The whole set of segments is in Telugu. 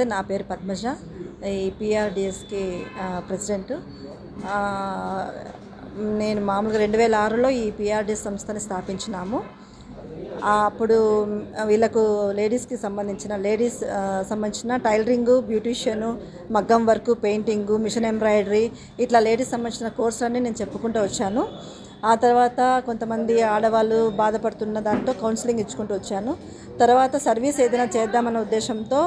నమస్తే నా పేరు పద్మజ. ఈ పిఆర్డిఎస్కి ప్రెసిడెంట్. నేను మామూలుగా రెండు వేల ఆరులో ఈ పిఆర్డిఎస్ సంస్థని స్థాపించినాము. అప్పుడు వీళ్ళకు లేడీస్కి సంబంధించిన లేడీస్ సంబంధించిన టైలరింగు బ్యూటీషియను మగ్గం వర్క్ పెయింటింగు మిషన్ ఎంబ్రాయిడరీ ఇట్లా లేడీస్ సంబంధించిన కోర్సులన్నీ నేను చెప్పుకుంటూ వచ్చాను. ఆ తర్వాత కొంతమంది ఆడవాళ్ళు బాధపడుతున్న దాంట్లో కౌన్సిలింగ్ ఇచ్చుకుంటూ వచ్చాను. తర్వాత సర్వీస్ ఏదైనా చేద్దామన్న ఉద్దేశంతో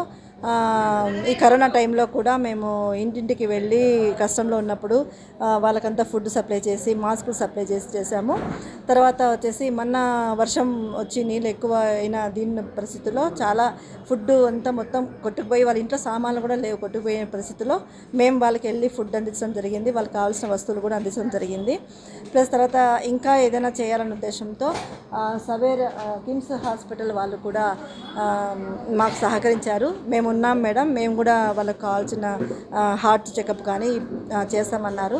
ఈ కరోనా టైంలో కూడా మేము ఇంటింటికి వెళ్ళి కష్టంలో ఉన్నప్పుడు వాళ్ళకంతా ఫుడ్ సప్లై చేసి మాస్కులు సప్లై చేసి చేసాము తర్వాత వచ్చేసి మొన్న వర్షం వచ్చి నీళ్ళు ఎక్కువ అయిన దీని పరిస్థితుల్లో చాలా ఫుడ్ అంతా మొత్తం కొట్టుకుపోయి వాళ్ళ ఇంట్లో సామాన్లు కూడా లేవు కొట్టుకుపోయిన పరిస్థితుల్లో మేము వాళ్ళకి వెళ్ళి ఫుడ్ అందించడం జరిగింది. వాళ్ళకి కావాల్సిన వస్తువులు కూడా అందించడం జరిగింది. ప్లస్ తర్వాత ఇంకా ఏదైనా చేయాలన్న ఉద్దేశంతో సవేర్ కిమ్స్ హాస్పిటల్ వాళ్ళు కూడా మాకు సహకరించారు. మేము ఉన్నాం మేడం. మేము కూడా వాళ్ళకి కావాల్సిన హార్ట్ చెకప్ కానీ చేస్తామన్నారు.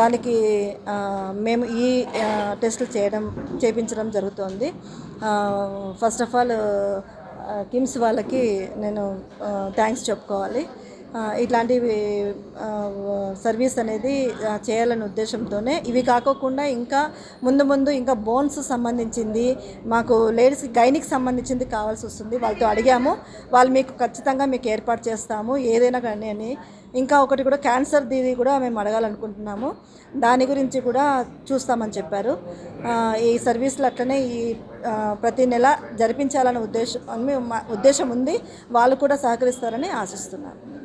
దానికి మేము ఈ టెస్టులు చేయడం చేపించడం జరుగుతోంది. ఫస్ట్ ఆఫ్ ఆల్ కిమ్స్ వాళ్ళకి నేను థ్యాంక్స్ చెప్పుకోవాలి. ఇట్లాంటి ఇట్లాంటివి సర్వీస్ అనేది చేయాలనే ఉద్దేశంతోనే. ఇవి కాకోకుండా ఇంకా ముందు ముందు ఇంకా బోన్స్ సంబంధించింది మాకు లేడీస్ గైనికి సంబంధించింది కావాల్సి వస్తుంది. వాళ్ళతో అడిగాము. వాళ్ళు మీకు ఖచ్చితంగా మీకు ఏర్పాటు చేస్తాము. ఏదైనా కానీ అని. ఇంకా ఒకటి కూడా క్యాన్సర్ దీది కూడా మేము అడగాలనుకుంటున్నాము. దాని గురించి కూడా చూస్తామని చెప్పారు. ఈ సర్వీసులు అట్లనే ఈ ప్రతి నెల జరిపించాలనే ఉద్దేశం ఉద్దేశం ఉంది. వాళ్ళు కూడా సహకరిస్తారని ఆశిస్తున్నాను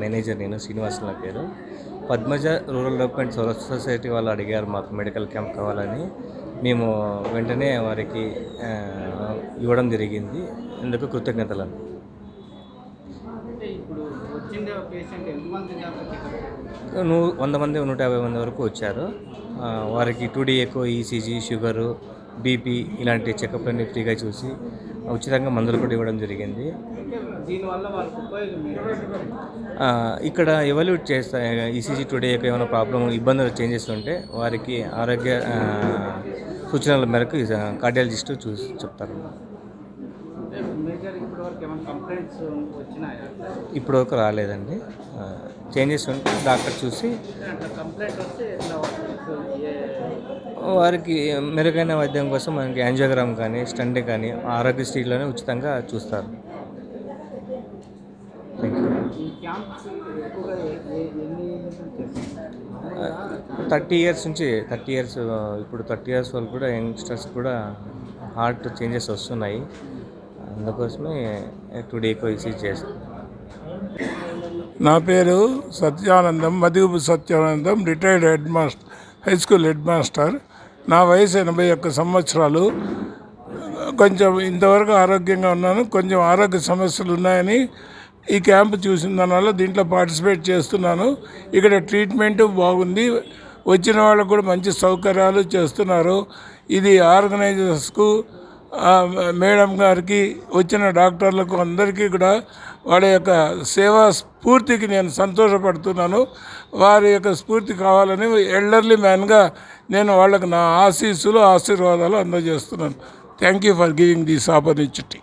మేనేజర్ నేను శ్రీనివాస్ నా పేరు. పద్మజ రూరల్ డెవలప్మెంట్ సొసైటీ వాళ్ళు అడిగారు మాకు మెడికల్ క్యాంప్ కావాలని. మేము వెంటనే వారికి ఇవ్వడం జరిగింది. ఇందుకు కృతజ్ఞతలు. నువ్వు వంద మంది నూట యాభై మంది వరకు వచ్చారు. వారికి టూ డీ ఎక్కువ ఈసీజీ షుగరు బీపీ ఇలాంటి చెకప్లన్నీ ఫ్రీగా చూసి ఉచితంగా మందులు కూడా ఇవ్వడం జరిగింది. ఇక్కడ ఎవల్యూట్ చేస్తా ఈసీజీ టుడే యొక్క ఏమైనా ప్రాబ్లం ఇబ్బందులు చేంజెస్ ఉంటే వారికి ఆరోగ్య సూచనల మేరకు కార్డియాలజిస్ట్ చూసి చెప్తారు. ఇప్పుడు వరకు రాలేదండి. చేంజెస్ ఉంటే డాక్టర్ చూసి కంప్లైంట్ వస్తే వారికి మెరుగైన వైద్యం కోసం మనకి యాంజియోగ్రామ్ కానీ స్టంట్ కానీ ఆరోగ్యశ్రీలోనే ఉచితంగా చూస్తారు. థ్యాంక్ యూ థర్టీ ఇయర్స్ నుంచి థర్టీ ఇయర్స్ ఇప్పుడు థర్టీ ఇయర్స్ వాళ్ళు కూడా యంగ్స్టర్స్ కూడా హార్ట్ చేంజెస్ వస్తున్నాయి. అందుకోసమే టుడే ఈసీ చేస్తాం. నా పేరు Satyanandam Madigupu Satyanandam retired head master high school head master నా వయసు ఎనభై ఒక్క సంవత్సరాలు. కొంచెం ఇంతవరకు ఆరోగ్యంగా ఉన్నాను. కొంచెం ఆరోగ్య సమస్యలు ఉన్నాయని ఈ క్యాంప్ చూసిన దానివల్ల దీంట్లో పార్టిసిపేట్ చేస్తున్నాను. ఇక్కడ ట్రీట్మెంట్ బాగుంది. వచ్చిన వాళ్ళకు కూడా మంచి సౌకర్యాలు చేస్తున్నారు. ఇది ఆర్గనైజర్స్కు మేడం గారికి వచ్చిన డాక్టర్లకు అందరికీ కూడా వాళ్ళ యొక్క సేవా స్ఫూర్తికి నేను సంతోషపడుతున్నాను. వారి యొక్క స్ఫూర్తి కావాలని ఎల్డర్లీ మ్యాన్గా నేను వాళ్ళకు నా ఆశీస్సులు ఆశీర్వాదాలు అందజేస్తున్నాను. Thank you for giving this opportunity